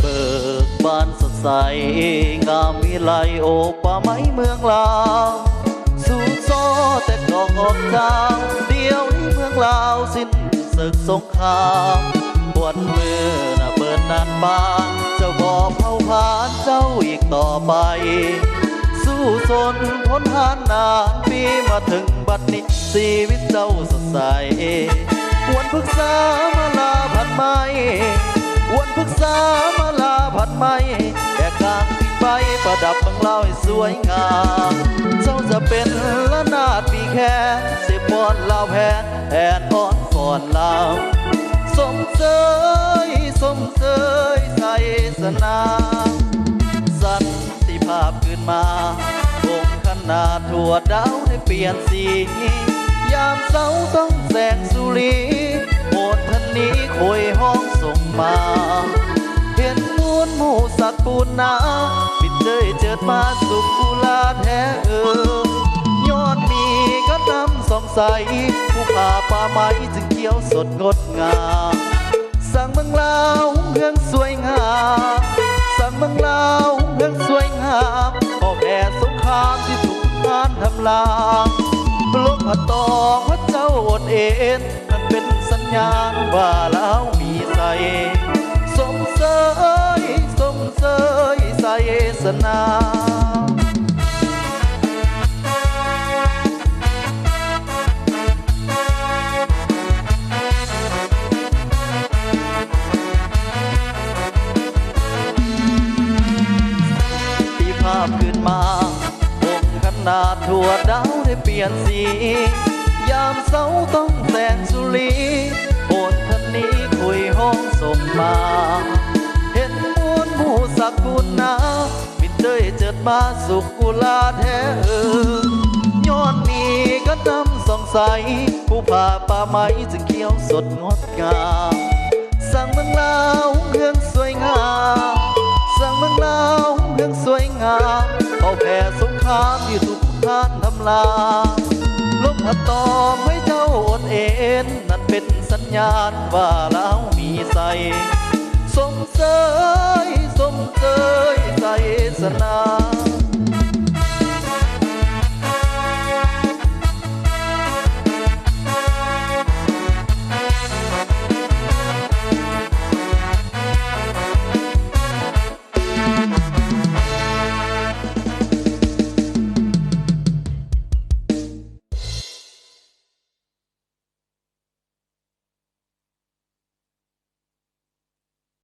เบิกบานสดใสงามวิไลโอป่าไม้เมืองลาวสู อกอกเจ้าเดียวนี้เมืองลาวสิ้นศึกสงครามปวดมือน่ะเปิดนานบานจ้าบ่เผาผาญเจ้าอีกต่อไป สู้สนพ้นหานนานปีมาถึงบัดนี้ชีวิตเจ้าสดใสวันพึกษามาลาพันไม้วันพึกษามาลาพันไม้แก่กลางทิ้งใบประดับบังเล่าให้สวยงาม จะเป็นละนาดปีแค่สิบปอนลาวแพนแอนอ่อนฟอนลาวสมเสยสมเสยใส่สนาสันติภาพขึ้นมาองขนาดทั่วดาวได้เปลี่ยนสี ยามเสาต้องแสงสุรีโหดทันนี้คอยห้องส่งมา เห็นมูลหมูสัตว์ปูนา เจยเจิดมาสุขกุลาแท้เออยอดมีก็นำสองใสผู้ผ่าป่าไม้จึงเขียวสดงดงามสั่งเมืองลาวเมืองสวยงามสั่งเมืองลาวเมืองสวยงามพ่อแผ่สงครามที่ถูกทานทำลายลบผัดตองพระเจ้าอดเอ็นมันเป็นสัญญาณว่าลาวมีใสส สนาปีภาพขึ้นมาองค์ขนาดทั่วดาวได้เปลี่ยนสี ยามเสาต้องแสงสุรี มาสุขกุลาแท้เออย้อนนี้ก็นำสองใส ผู้ผ่าป่าไม้จึงเขียวสดงดงามสั่งเมืองลาวเมืองสวยงามสั่งเมืองลาวเมืองสวยงามเขาแผ่สงครามที่ถูกทานทำลายลมพัดตอมให้เจ้าอดเอ็นนั่นเป็นสัญญาณว่าลามีส